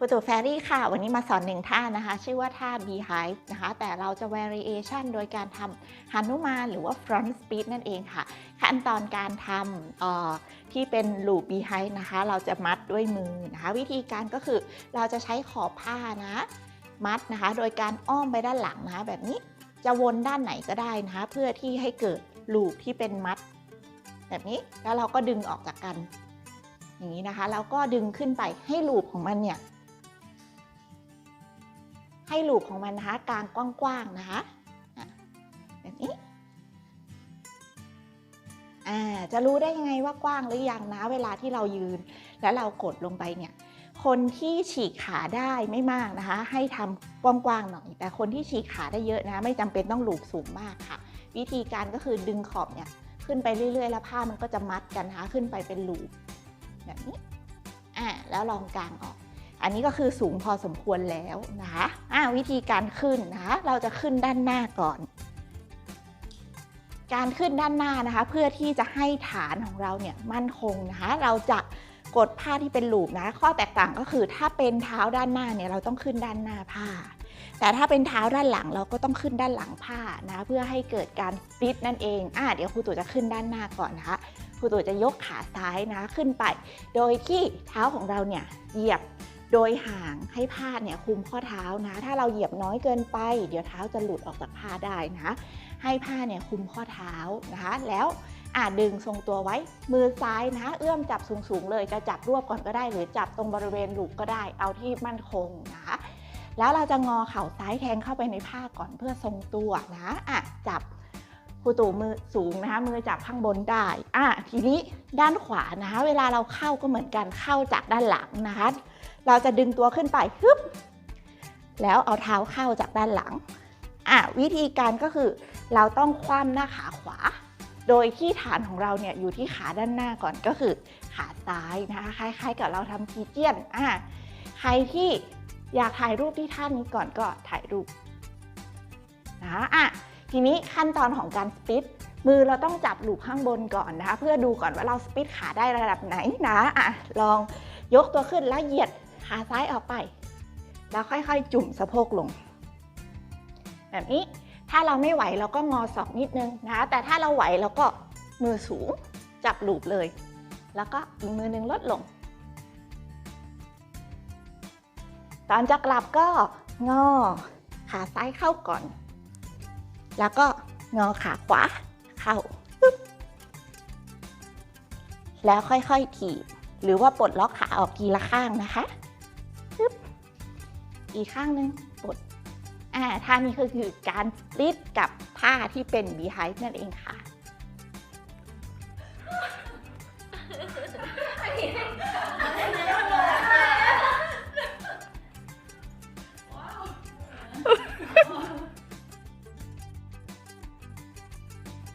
ครูตู่แฟรี่ค่ะ วันนี้มาสอนหนึ่งท่านะคะ ชื่อว่าท่า beehive นะคะ แต่เราจะ variation โดยการทำหันุมาหรือว่า front speed นั่นเองค่ะ ขั้นตอนการทำที่เป็น loop beehive นะคะ เราจะมัดด้วยมือนะคะ วิธีการก็คือเราจะใช้ขอบผ้านะมัดนะคะ โดยการอ้อมไปด้านหลังนะคะ แบบนี้จะวนด้านไหนก็ได้นะคะ เพื่อที่ให้เกิด loop ที่เป็นมัด แบบนี้แล้วเราก็ดึงออกจากกัน อย่างนี้นะคะแล้วก็ดึงขึ้นไปให้ลูปของมันเนี่ย ให้ลูปของมันนะคะกลางกว้างๆนะคะแบบนี้อ่าจะรู้ได้ยังไงว่ากว้างหรือยังนะเวลาที่เรายืน แล้วเรากดลงไปเนี่ยคนที่ฉีกขาได้ไม่มากนะคะ ให้ทำกว้างๆหน่อย แต่คนที่ฉีกขาได้เยอะนะ ไม่จำเป็นต้องหลูปสูงมากค่ะ วิธีการก็คือดึงขอบเนี่ยขึ้นไปเรื่อยๆ แล้วผ้ามันก็จะมัดกันนะคะขึ้นไปเป็นหลูปแบบนี้อ่าแล้วลองกางออก อันนี้ก็คือสูงพอสมควรแล้วนะคะ อ่าวิธีการขึ้นนะคะเราจะขึ้นด้านหน้าก่อน การขึ้นด้านหน้านะคะ เพื่อที่จะให้ฐานของเราเนี่ยมั่นคงนะคะ เราจะกดผ้าที่เป็นลูปนะ ข้อแตกต่างก็คือถ้าเป็นเท้าด้านหน้าเนี่ยเราต้องขึ้นด้านหน้าผ้า แต่ถ้าเป็นเท้าด้านหลังเราก็ต้องขึ้นด้านหลังผ้านะเพื่อให้เกิดการฟิตนั่นเองอ่าเดี๋ยวครูตู่จะขึ้นด้านหน้าก่อนนะคะครูตู่จะยกขาซ้ายนะขึ้นไป โดยที่เท้าของเราเนี่ยเหยียบ โดยห่างให้ผ้าเนี่ยคุมข้อเท้านะ ถ้าเราเหยียบน้อยเกินไป เดี๋ยวเท้าจะหลุดออกจากผ้าได้นะ ให้ผ้าเนี่ยคุมข้อเท้านะคะ แล้วอ่าดึงทรงตัวไว้ มือซ้ายนะ เอื้อมจับสูงๆเลยจะจับรวบก่อนก็ได้ หรือจับตรงบริเวณหลุกก็ได้ เอาที่มั่นคงนะคะ แล้วเราจะงอเข่าซ้ายแทงเข้าไปในผ้าก่อนเพื่อทรงตัวนะอะจับ ครูตู่มือสูงนะคะมือจับข้างบนได้อะทีนี้ด้านขวานะคะเวลาเราเข้าก็เหมือนกันเข้าจากด้านหลังนะคะ เราจะดึงตัวขึ้นไปฮึบแล้วเอาเท้าเข้าจากด้านหลังอะวิธีการก็คือเราต้องคว่ำหน้าขาขวา โดยที่ฐานของเราเนี่ยอยู่ที่ขาด้านหน้าก่อนก็คือ ขาซ้ายนะคะคล้ายๆ กับเราทำพีเจียนอะใครที่อยากถ่ายรูปที่ท่านี้ก่อนก็ถ่ายรูปนะอะ ทีนี้ขั้นตอนของการสปิดมือเราต้องจับหลูกข้างบนก่อนนะคะ เพื่อดูก่อนว่าเราสปิดขาได้ระดับไหนนะอะลองยกตัวขึ้นแล้วเหยียดขาซ้ายออกไป แล้วค่อยๆ จุ่มสะโพกลง แบบนี้ถ้าเราไม่ไหวเราก็งอศอกนิดนึงนะคะแต่ถ้าเราไหวเราก็มือสูงจับหลูบเลย แล้วก็อีกมือหนึงลดลง ตอนจะกลับก็งอขาซ้ายเข้าก่อน แล้วก็งอขาขวาเข้าแล้วค่อยๆถีบหรือว่าปลดล็อกขาออกทีละข้างนะคะอีกข้างหนึ่งปลดอ่าท่านี้ก็คือการสลิดกับท่าที่เป็น behind นั่นเองค่ะ